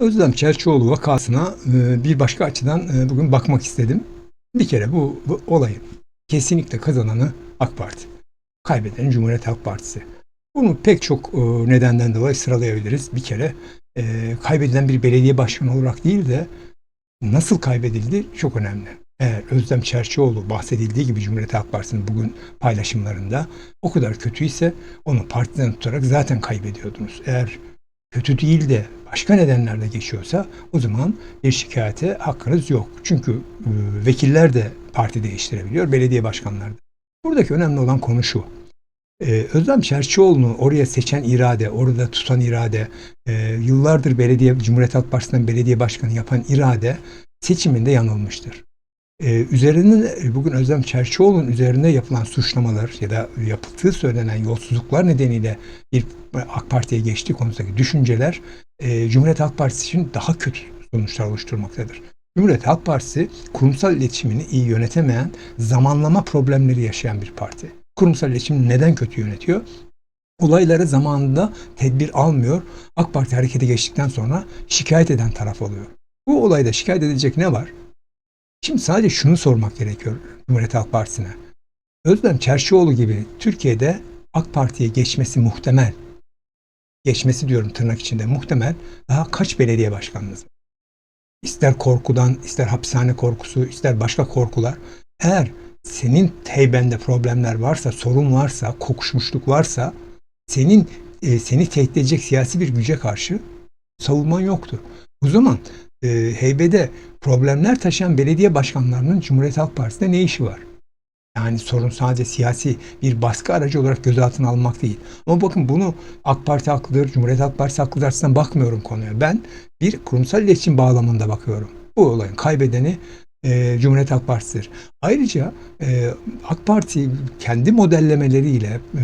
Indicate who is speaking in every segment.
Speaker 1: Özlem Çerçioğlu vakasına e, bir başka açıdan e, bugün bakmak istedim. Bir kere bu, bu olayın kesinlikle kazananı AK Parti. Kaybeden Cumhuriyet Halk Partisi. Bunu pek çok e, nedenden dolayı sıralayabiliriz. Bir kere kaybedilen bir belediye başkanı olarak değil de nasıl kaybedildi çok önemli. Eğer Özlem Çerçioğlu bahsedildiği gibi Cumhuriyet Halk Partisi'nin bugün paylaşımlarında o kadar kötüyse onu partiden tutarak zaten kaybediyordunuz. Eğer kötü değil de başka nedenlerle geçiyorsa o zaman bir şikayete hakkınız yok. Çünkü e, vekiller de parti değiştirebiliyor, belediye başkanları da. Buradaki önemli olan konu şu. Ee, Özlem Çerçioğlu'nu oraya seçen irade, orada tutan irade, e, yıllardır belediye, Cumhuriyet Halk Partisi'nden belediye başkanı yapan irade seçiminde yanılmıştır. Ee, üzerinin bugün Özlem Çerçioğlu'nun üzerinde yapılan suçlamalar ya da yapıldığı söylenen yolsuzluklar nedeniyle bir AK Parti'ye geçtiği konusundaki düşünceler e, Cumhuriyet Halk Partisi için daha kötü sonuçlar oluşturmaktadır. Cumhuriyet Halk Partisi kurumsal iletişimini iyi yönetemeyen, zamanlama problemleri yaşayan bir parti. Kurumsal iletişimi neden kötü yönetiyor? Olayları zamanında tedbir almıyor. AK Parti harekete geçtikten sonra şikayet eden taraf oluyor. Bu olayda şikayet edilecek ne var? Şimdi sadece şunu sormak gerekiyor Cumhuriyet Halk Partisi'ne. Özlem Çerşioğlu gibi Türkiye'de AK Parti'ye geçmesi muhtemel. Geçmesi diyorum tırnak içinde muhtemel. Daha kaç belediye başkanınız var? İster korkudan, ister hapishane korkusu, ister başka korkular. Eğer senin teybende problemler varsa, sorun varsa, kokuşmuşluk varsa senin e, seni tehdit edecek siyasi bir güce karşı savunman yoktur. O zaman e, heybede problemler taşıyan belediye başkanlarının Cumhuriyet Halk Partisi'nde ne işi var? Yani sorun sadece siyasi bir baskı aracı olarak gözaltına almak değil. Ama bakın bunu AK Parti haklıdır, Cumhuriyet Halk Partisi haklıdır açısından bakmıyorum konuya. Ben bir kurumsal iletişim bağlamında bakıyorum. Bu olayın kaybedeni e, Cumhuriyet Halk Partisi'dir. Ayrıca e, AK Parti kendi modellemeleriyle, e,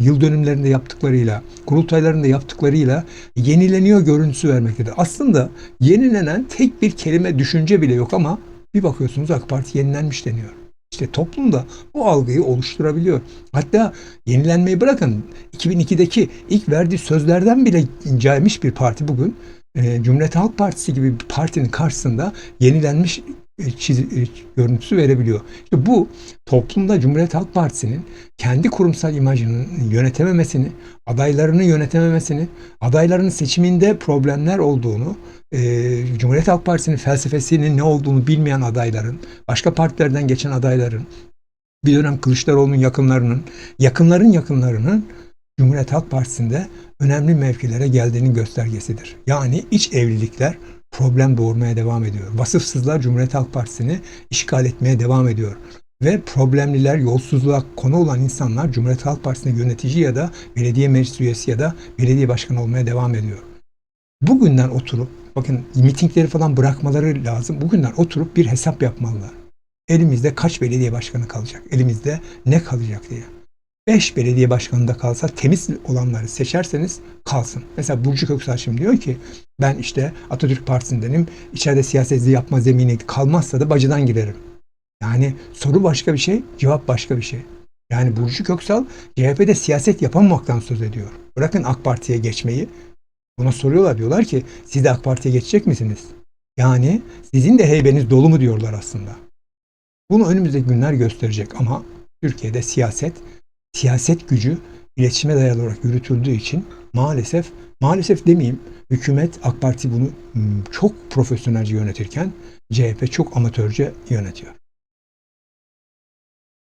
Speaker 1: yıl dönümlerinde yaptıklarıyla, kurultaylarında yaptıklarıyla yenileniyor görüntüsü vermektedir. Aslında yenilenen tek bir kelime düşünce bile yok ama bir bakıyorsunuz AK Parti yenilenmiş deniyor. İşte toplumda bu algıyı oluşturabiliyor. Hatta yenilenmeyi bırakın 2002'deki ilk verdiği sözlerden bile incelmiş bir parti bugün e, Cumhuriyet Halk Partisi gibi bir partinin karşısında yenilenmiş çiz, e, görüntüsü verebiliyor. İşte bu toplumda Cumhuriyet Halk Partisi'nin kendi kurumsal imajının yönetememesini, adaylarını yönetememesini, adaylarının seçiminde problemler olduğunu, e, Cumhuriyet Halk Partisi'nin felsefesinin ne olduğunu bilmeyen adayların, başka partilerden geçen adayların, bir dönem Kılıçdaroğlu'nun yakınlarının, yakınların yakınlarının Cumhuriyet Halk Partisi'nde önemli mevkilere geldiğinin göstergesidir. Yani iç evlilikler problem doğurmaya devam ediyor. Vasıfsızlar Cumhuriyet Halk Partisi'ni işgal etmeye devam ediyor. Ve problemliler, yolsuzluğa konu olan insanlar Cumhuriyet Halk Partisi'nde yönetici ya da belediye meclis üyesi ya da belediye başkanı olmaya devam ediyor. Bugünden oturup, bakın mitingleri falan bırakmaları lazım. Bugünden oturup bir hesap yapmalılar. Elimizde kaç belediye başkanı kalacak? Elimizde ne kalacak diye. 5 belediye başkanında kalsa temiz olanları seçerseniz kalsın. Mesela Burcu Köksal şimdi diyor ki ben işte Atatürk Partisi'ndenim. İçeride siyaset yapma zemini kalmazsa da bacıdan girerim. Yani soru başka bir şey, cevap başka bir şey. Yani Burcu Köksal CHP'de siyaset yapamamaktan söz ediyor. Bırakın AK Parti'ye geçmeyi. Ona soruyorlar diyorlar ki siz de AK Parti'ye geçecek misiniz? Yani sizin de heybeniz dolu mu diyorlar aslında. Bunu önümüzdeki günler gösterecek ama Türkiye'de siyaset siyaset gücü iletişime dayalı olarak yürütüldüğü için maalesef maalesef demeyeyim hükümet AK Parti bunu çok profesyonelce yönetirken CHP çok amatörce yönetiyor.